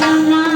Thank you.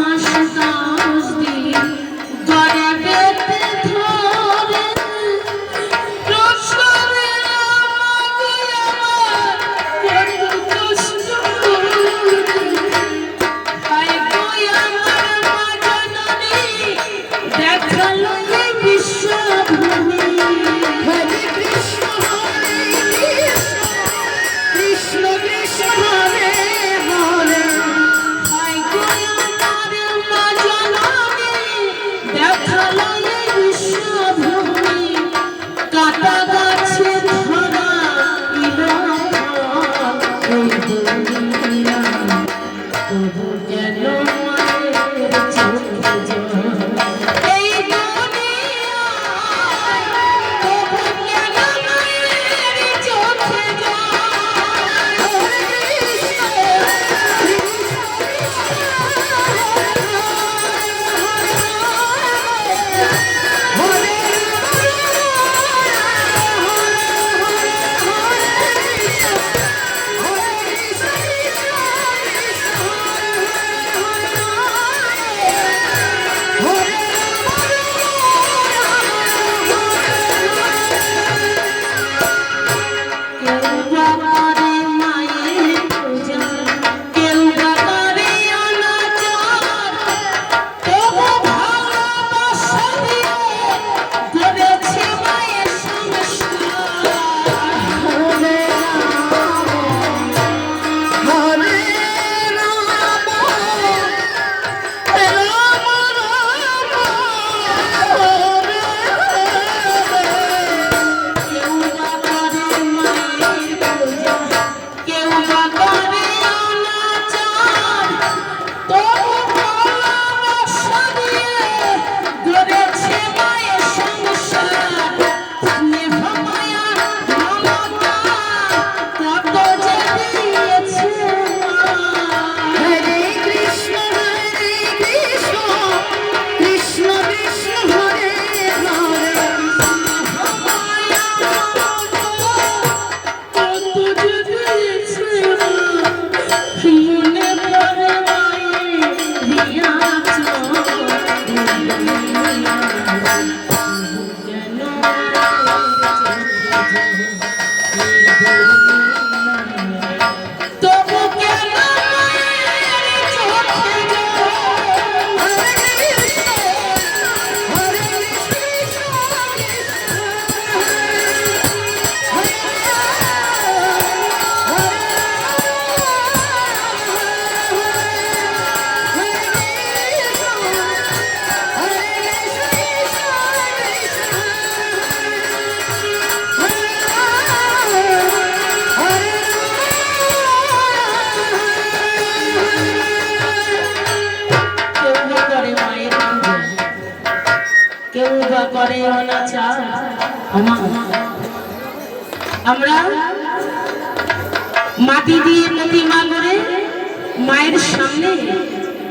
মায়ের সামনে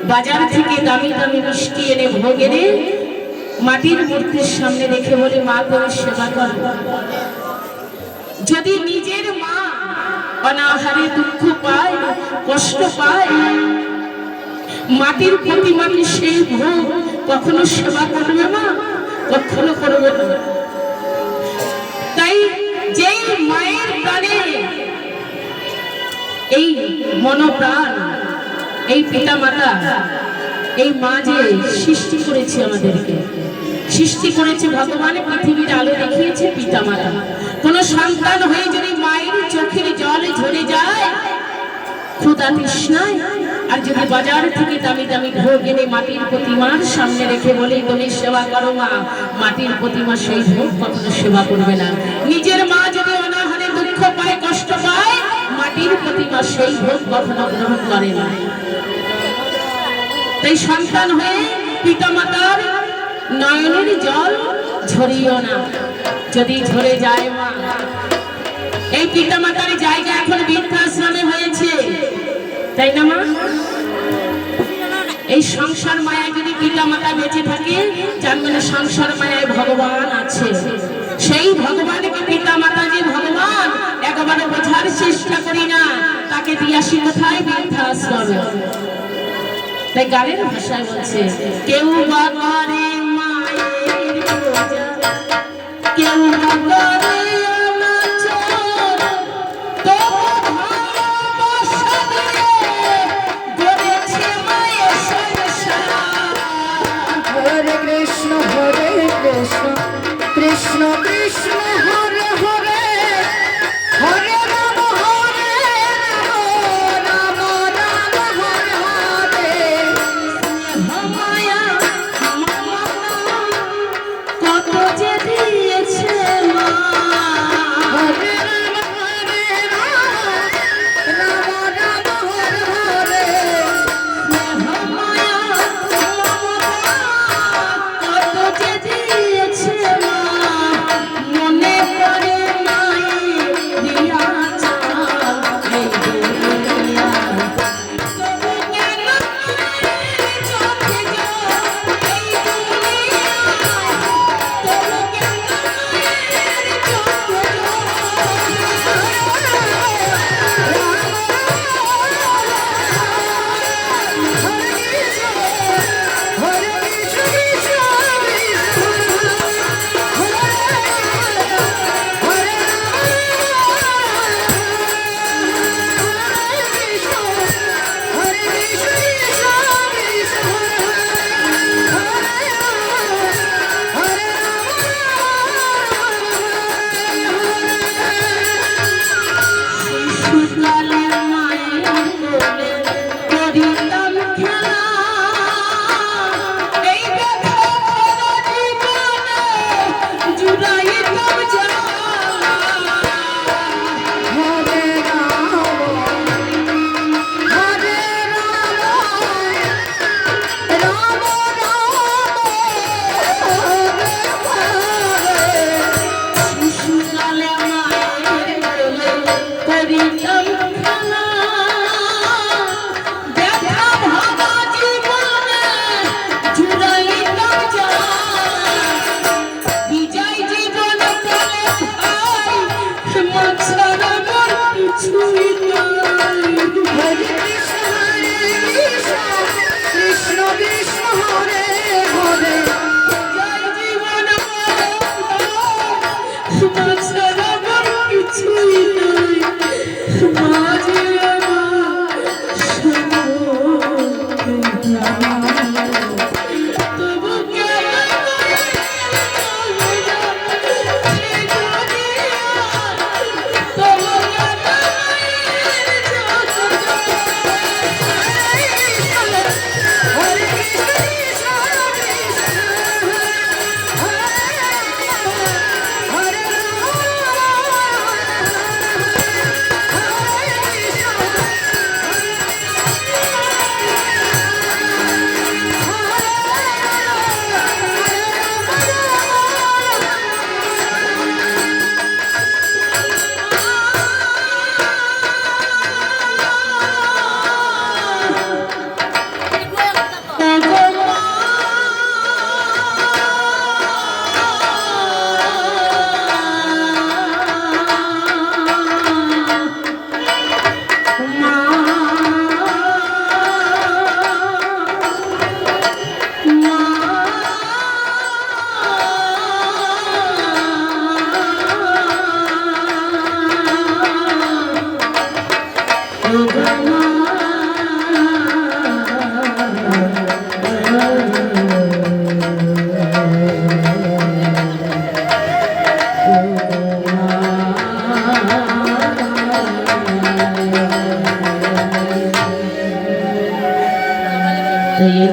বাজার থেকে দামি দামি মিষ্টি এনে ভোগ এনে মাটির মূর্তির সামনে রেখে বলে, মা করে সেবা করো। যদি নিজের মা অনাহারে দুঃখ পায়, কষ্ট পায়, মাটির প্রতিমাকে সেই ভোগ কখনো সেবা করবে না তাই যেই মায়ের প্রাণে এই মনোপ্রাণ, এই পিতা মাতা এই মা যে সৃষ্টি করেছে আমাদেরকে, সৃষ্টি করেছে ভগবান, পৃথিবীর আলো দেখিয়েছে পিতা মাতা কোন সন্তান হয়ে যদি মায়ের চোখের জল ঝরে যায় ক্ষুদা তৃষ্ণায় আর যদি বাজার থেকে দামি দামি ভোগ এনে মাটির প্রতিমার সামনে রেখে বলে, তুমি সেবা করো মা। মাটির প্রতিমা সেই ভোগ কখনো সেবা করবে না। নিজের মা যদি অনাহারে দুঃখ পায়, কষ্ট পায়, মাটির প্রতিমা সেই ভোগ কখনো গ্রহণ করে না। তাই সন্তান হয়ে পিতামাতার নয়নের জল ঝরিও না। যদি ঝরে যায় মা। এই পিতামাতার জায়গা এখন বৃদ্ধাশ্রমে হয়েছে। তাই না মা? সংসার মায়ায় যদি পিতা মাতা বেঁচে থাকে, যার মানে সংসার মায়ায় ভগবান আছে। সেই ভগবানকে পিতা মাতা যে ভগবান একেবারে বোঝার চেষ্টা করি না, তাকে দিয়াসি কোথায় বৃদ্ধাশ্রমে? তাই গানের ভাষায় বলছে, কেউ বা করে মায়ের কেউ বা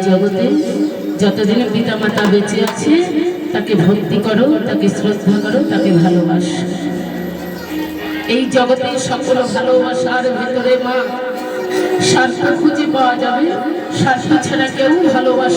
জগতে যতদিন পিতা মাতা বেঁচে আছে তাকে ভক্তি করো তাকে শ্রদ্ধা করো তাকে ভালোবাস। এই জগতের সকল ভালোবাসার ভেতরে মা স্বার্থ খুঁজে পাওয়া যাবে। স্বার্থ ছাড়া কেউ ভালোবাসা